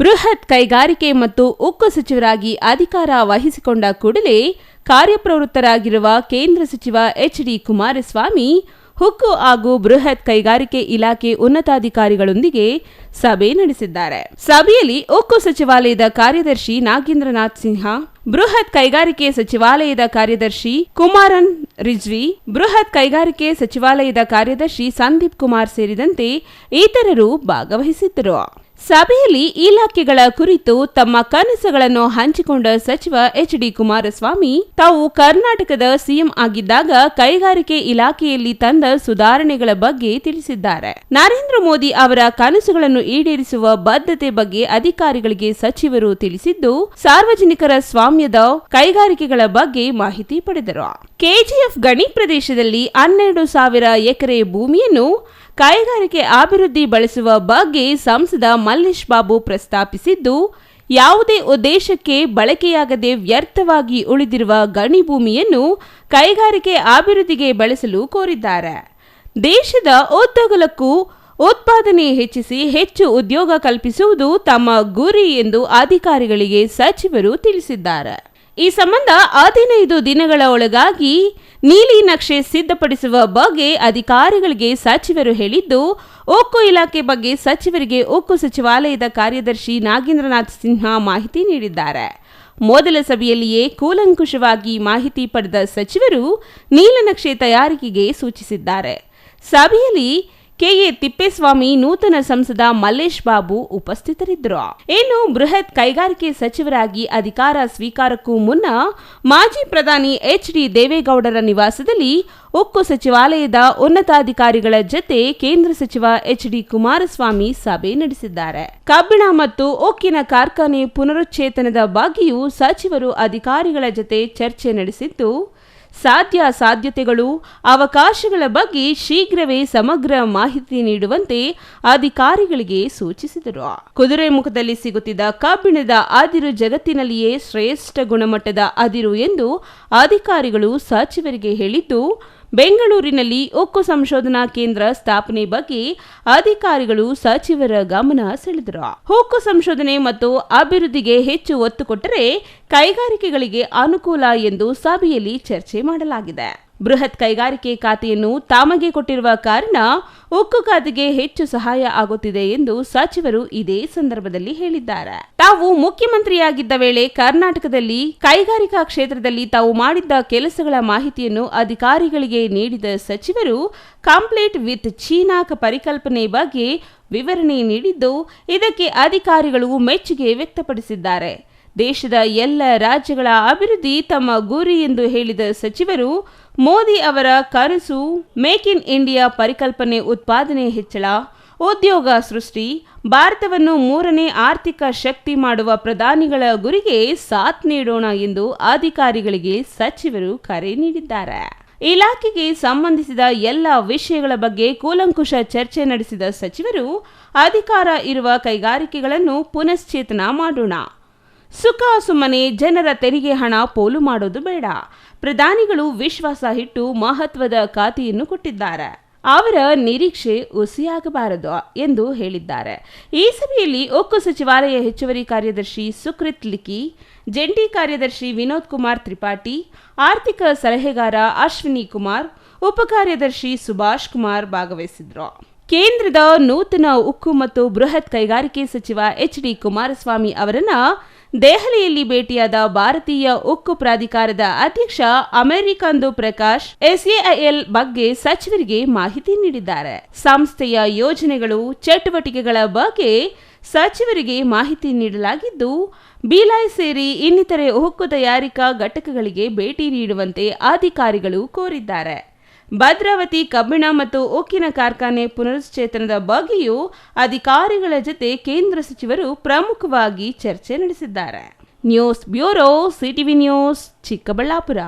ಬೃಹತ್ ಕೈಗಾರಿಕೆ ಮತ್ತು ಉಕ್ಕು ಸಚಿವರಾಗಿ ಅಧಿಕಾರ ವಹಿಸಿಕೊಂಡ ಕೂಡಲೇ ಕಾರ್ಯಪ್ರವೃತ್ತರಾಗಿರುವ ಕೇಂದ್ರ ಸಚಿವ ಎಚ್ ಡಿ ಕುಮಾರಸ್ವಾಮಿ ಹುಕ್ಕು ಹಾಗೂ ಬೃಹತ್ ಕೈಗಾರಿಕೆ ಇಲಾಖೆ ಉನ್ನತಾಧಿಕಾರಿಗಳೊಂದಿಗೆ ಸಭೆ ನಡೆಸಿದ್ದಾರೆ. ಸಭೆಯಲ್ಲಿ ಉಕ್ಕು ಸಚಿವಾಲಯದ ಕಾರ್ಯದರ್ಶಿ ನಾಗೇಂದ್ರನಾಥ್ ಸಿನ್ಹಾ, ಬೃಹತ್ ಕೈಗಾರಿಕೆ ಸಚಿವಾಲಯದ ಕಾರ್ಯದರ್ಶಿ ಕುಮಾರನ್ ರಿಜ್ವಿ, ಬೃಹತ್ ಕೈಗಾರಿಕೆ ಸಚಿವಾಲಯದ ಕಾರ್ಯದರ್ಶಿ ಸಂದೀಪ್ ಕುಮಾರ್ ಸೇರಿದಂತೆ ಇತರರು ಭಾಗವಹಿಸಿದ್ದರು. ಸಭೆಯಲ್ಲಿ ಇಲಾಖೆಗಳ ಕುರಿತು ತಮ್ಮ ಕನಸುಗಳನ್ನು ಹಂಚಿಕೊಂಡ ಸಚಿವ ಎಚ್ ಡಿ ಕುಮಾರಸ್ವಾಮಿ, ತಾವು ಕರ್ನಾಟಕದ ಸಿಎಂ ಆಗಿದ್ದಾಗ ಕೈಗಾರಿಕೆ ಇಲಾಖೆಯಲ್ಲಿ ತಂದ ಸುಧಾರಣೆಗಳ ಬಗ್ಗೆ ತಿಳಿಸಿದ್ದಾರೆ. ನರೇಂದ್ರ ಮೋದಿ ಅವರ ಕನಸುಗಳನ್ನು ಈಡೇರಿಸುವ ಬದ್ಧತೆ ಬಗ್ಗೆ ಅಧಿಕಾರಿಗಳಿಗೆ ಸಚಿವರು ತಿಳಿಸಿದ್ದು, ಸಾರ್ವಜನಿಕರ ಸ್ವಾಮ್ಯದ ಕೈಗಾರಿಕೆಗಳ ಬಗ್ಗೆ ಮಾಹಿತಿ ಪಡೆದರು. ಕೆಜಿಎಫ್ ಗಣಿ ಪ್ರದೇಶದಲ್ಲಿ ಹನ್ನೆರಡು ಸಾವಿರ ಎಕರೆ ಭೂಮಿಯನ್ನು ಕೈಗಾರಿಕೆ ಅಭಿವೃದ್ಧಿ ಬಳಸುವ ಬಗ್ಗೆ ಸಂಸದ ಮಲ್ಲೇಶ್ ಬಾಬು ಪ್ರಸ್ತಾಪಿಸಿದ್ದು, ಯಾವುದೇ ಉದ್ದೇಶಕ್ಕೆ ಬಳಕೆಯಾಗದೆ ವ್ಯರ್ಥವಾಗಿ ಉಳಿದಿರುವ ಗಣಿ ಭೂಮಿಯನ್ನು ಕೈಗಾರಿಕೆ ಅಭಿವೃದ್ಧಿಗೆ ಬಳಸಲು ಕೋರಿದ್ದಾರೆ. ದೇಶದ ಉದ್ದಗಲಕ್ಕೂ ಉತ್ಪಾದನೆ ಹೆಚ್ಚಿಸಿ ಹೆಚ್ಚು ಉದ್ಯೋಗ ಕಲ್ಪಿಸುವುದು ತಮ್ಮ ಗುರಿ ಎಂದು ಅಧಿಕಾರಿಗಳಿಗೆ ಸಚಿವರು ತಿಳಿಸಿದ್ದಾರೆ. ಈ ಸಂಬಂಧ ಹದಿನೈದು ದಿನಗಳ ಒಳಗಾಗಿ ನೀಲಿ ನಕ್ಷೆ ಸಿದ್ಧಪಡಿಸುವ ಬಗ್ಗೆ ಅಧಿಕಾರಿಗಳಿಗೆ ಸಚಿವರು ಹೇಳಿದ್ದು ಉಕ್ಕು ಇಲಾಖೆ ಬಗ್ಗೆ ಸಚಿವರಿಗೆ ಉಕ್ಕು ಸಚಿವಾಲಯದ ಕಾರ್ಯದರ್ಶಿ ನಾಗೇಂದ್ರನಾಥ್ ಸಿನ್ಹಾ ಮಾಹಿತಿ ನೀಡಿದ್ದಾರೆ. ಮೊದಲ ಸಭೆಯಲ್ಲಿಯೇ ಕೂಲಂಕುಷವಾಗಿ ಮಾಹಿತಿ ಪಡೆದ ಸಚಿವರು ನೀಲನಕ್ಷೆ ತಯಾರಿಕೆಗೆ ಸೂಚಿಸಿದ್ದಾರೆ. ಸಭೆಯಲ್ಲಿ ಕೆಎ ತಿಪ್ಪೇಸ್ವಾಮಿ ನೂತನ ಸಂಸದ ಮಲ್ಲೇಶ್ ಬಾಬು ಉಪಸ್ಥಿತರಿದ್ದರು. ಇನ್ನು ಬೃಹತ್ ಕೈಗಾರಿಕೆ ಸಚಿವರಾಗಿ ಅಧಿಕಾರ ಸ್ವೀಕಾರಕ್ಕೂ ಮುನ್ನ ಮಾಜಿ ಪ್ರಧಾನಿ ಎಚ್. ಡಿ. ದೇವೇಗೌಡರ ನಿವಾಸದಲ್ಲಿ ಉಕ್ಕು ಸಚಿವಾಲಯದ ಉನ್ನತಾಧಿಕಾರಿಗಳ ಜತೆ ಕೇಂದ್ರ ಸಚಿವ ಎಚ್. ಡಿ. ಕುಮಾರಸ್ವಾಮಿ ಸಭೆ ನಡೆಸಿದ್ದಾರೆ. ಕಬ್ಬಿಣ ಮತ್ತು ಉಕ್ಕಿನ ಕಾರ್ಖಾನೆ ಪುನರುಚ್ಚೇತನದ ಬಗ್ಗೆಯೂ ಸಚಿವರು ಅಧಿಕಾರಿಗಳ ಜತೆ ಚರ್ಚೆ ನಡೆಸಿದ್ದು ಸಾಧ್ಯ ಸಾಧ್ಯತೆಗಳು, ಅವಕಾಶಗಳ ಬಗ್ಗೆ ಶೀಘ್ರವೇ ಸಮಗ್ರ ಮಾಹಿತಿ ನೀಡುವಂತೆ ಅಧಿಕಾರಿಗಳಿಗೆ ಸೂಚಿಸಿದರು. ಕುದುರೆಮುಖದಲ್ಲಿ ಸಿಗುತ್ತಿದ್ದ ಕಬ್ಬಿಣದ ಅದಿರು ಜಗತ್ತಿನಲ್ಲಿಯೇ ಶ್ರೇಷ್ಠ ಗುಣಮಟ್ಟದ ಅದಿರು ಎಂದು ಅಧಿಕಾರಿಗಳು ಸಚಿವರಿಗೆ ಹೇಳಿದ್ದು ಬೆಂಗಳೂರಿನಲ್ಲಿ ಉಕ್ಕು ಸಂಶೋಧನಾ ಕೇಂದ್ರ ಸ್ಥಾಪನೆ ಬಗ್ಗೆ ಅಧಿಕಾರಿಗಳು ಸಚಿವರ ಗಮನ ಸೆಳೆದರು. ಉಕ್ಕು ಸಂಶೋಧನೆ ಮತ್ತು ಅಭಿವೃದ್ಧಿಗೆ ಹೆಚ್ಚು ಒತ್ತು ಕೊಟ್ಟರೆ ಕೈಗಾರಿಕೆಗಳಿಗೆ ಅನುಕೂಲ ಎಂದು ಸಭೆಯಲ್ಲಿ ಚರ್ಚೆ ಮಾಡಲಾಗಿದೆ. ಬೃಹತ್ ಕೈಗಾರಿಕೆ ಖಾತೆಯನ್ನು ತಾಮಗೆ ಕೊಟ್ಟಿರುವ ಕಾರಣ ಉಕ್ಕು ಖಾತೆಗೆ ಹೆಚ್ಚು ಸಹಾಯ ಆಗುತ್ತಿದೆ ಎಂದು ಸಚಿವರು ಇದೇ ಸಂದರ್ಭದಲ್ಲಿ ಹೇಳಿದ್ದಾರೆ. ತಾವು ಮುಖ್ಯಮಂತ್ರಿಯಾಗಿದ್ದ ವೇಳೆ ಕರ್ನಾಟಕದಲ್ಲಿ ಕೈಗಾರಿಕಾ ಕ್ಷೇತ್ರದಲ್ಲಿ ತಾವು ಮಾಡಿದ್ದ ಕೆಲಸಗಳ ಮಾಹಿತಿಯನ್ನು ಅಧಿಕಾರಿಗಳಿಗೆ ನೀಡಿದ ಸಚಿವರು, ಕಂಪ್ಲೀಟ್ ವಿತ್ ಚೀನಾಕ್ ಪರಿಕಲ್ಪನೆ ಬಗ್ಗೆ ವಿವರಣೆ ನೀಡಿದ್ದು, ಇದಕ್ಕೆ ಅಧಿಕಾರಿಗಳು ಮೆಚ್ಚುಗೆ ವ್ಯಕ್ತಪಡಿಸಿದ್ದಾರೆ. ದೇಶದ ಎಲ್ಲ ರಾಜ್ಯಗಳ ಅಭಿವೃದ್ಧಿ ತಮ್ಮ ಗುರಿ ಎಂದು ಹೇಳಿದ ಸಚಿವರು, ಮೋದಿ ಅವರ ಕನಸು ಮೇಕ್ ಇನ್ ಇಂಡಿಯಾ ಪರಿಕಲ್ಪನೆ ಉತ್ಪಾದನೆ ಹೆಚ್ಚಳ, ಉದ್ಯೋಗ ಸೃಷ್ಟಿ, ಭಾರತವನ್ನು ಮೂರನೇ ಆರ್ಥಿಕ ಶಕ್ತಿ ಮಾಡುವ ಪ್ರಧಾನಿಗಳ ಗುರಿಗೆ ಸಾಥ್ ನೀಡೋಣ ಎಂದು ಅಧಿಕಾರಿಗಳಿಗೆ ಸಚಿವರು ಕರೆ ನೀಡಿದ್ದಾರೆ. ಇಲಾಖೆಗೆ ಸಂಬಂಧಿಸಿದ ಎಲ್ಲ ವಿಷಯಗಳ ಬಗ್ಗೆ ಕೂಲಂಕುಷ ಚರ್ಚೆ ನಡೆಸಿದ ಸಚಿವರು, ಅಧಿಕಾರ ಇರುವ ಕೈಗಾರಿಕೆಗಳನ್ನು ಪುನಶ್ಚೇತನ ಮಾಡೋಣ. ಸುಖ ಸುಮ್ಮನೆ ಜನರ ತೆರಿಗೆ ಹಣ ಪೋಲು ಮಾಡೋದು ಬೇಡ. ಪ್ರಧಾನಿಗಳು ವಿಶ್ವಾಸ ಇಟ್ಟು ಮಹತ್ವದ ಖಾತೆಯನ್ನು ಕೊಟ್ಟಿದ್ದಾರೆ. ಅವರ ನಿರೀಕ್ಷೆ ಉಸಿಯಾಗಬಾರದು ಎಂದು ಹೇಳಿದ್ದಾರೆ. ಈ ಸಭೆಯಲ್ಲಿ ಉಕ್ಕು ಸಚಿವಾಲಯ ಹೆಚ್ಚುವರಿ ಕಾರ್ಯದರ್ಶಿ ಸುಕೃತ್ ಲಿಖಿ ಜಂಟಿ ಕಾರ್ಯದರ್ಶಿ ವಿನೋದ್ ಕುಮಾರ್ ತ್ರಿಪಾಠಿ, ಆರ್ಥಿಕ ಸಲಹೆಗಾರ ಅಶ್ವಿನಿ ಕುಮಾರ್ ಉಪಕಾರ್ಯದರ್ಶಿ ಸುಭಾಷ್ ಕುಮಾರ್ ಭಾಗವಹಿಸಿದ್ರು. ಕೇಂದ್ರದ ನೂತನ ಉಕ್ಕು ಮತ್ತು ಬೃಹತ್ ಕೈಗಾರಿಕೆ ಸಚಿವ ಎಚ್ ಡಿ ಕುಮಾರಸ್ವಾಮಿ ಅವರನ್ನ ದೆಹಲಿಯಲ್ಲಿ ಭೇಟಿಯಾದ ಭಾರತೀಯ ಉಕ್ಕು ಪ್ರಾಧಿಕಾರದ ಅಧ್ಯಕ್ಷ ಅಮೆರಿಕಂದು ಪ್ರಕಾಶ್, ಎಸ್ಎಐಎಲ್ ಬಗ್ಗೆ ಸಚಿವರಿಗೆ ಮಾಹಿತಿ ನೀಡಿದ್ದಾರೆ. ಸಂಸ್ಥೆಯ ಯೋಜನೆಗಳು ಚಟುವಟಿಕೆಗಳ ಬಗ್ಗೆ ಸಚಿವರಿಗೆ ಮಾಹಿತಿ ನೀಡಲಾಗಿದ್ದು, ಬಿಲಾಯ್ ಸೇರಿ ಇನ್ನಿತರೆ ಉಕ್ಕು ತಯಾರಿಕಾ ಘಟಕಗಳಿಗೆ ಭೇಟಿ ನೀಡುವಂತೆ ಅಧಿಕಾರಿಗಳು ಕೋರಿದ್ದಾರೆ. ಭದ್ರಾವತಿ, ಕಬ್ಬಿಣ ಮತ್ತು ಉಕ್ಕಿನ ಕಾರ್ಖಾನೆ ಪುನರುಚ್ಚೇತನದ ಬಗ್ಗೆಯೂ ಅಧಿಕಾರಿಗಳ ಜತೆ ಕೇಂದ್ರ ಸಚಿವರು ಪ್ರಮುಖವಾಗಿ ಚರ್ಚೆ ನಡೆಸಿದ್ದಾರೆ. News bureau, CTV news, Chikkaballapur.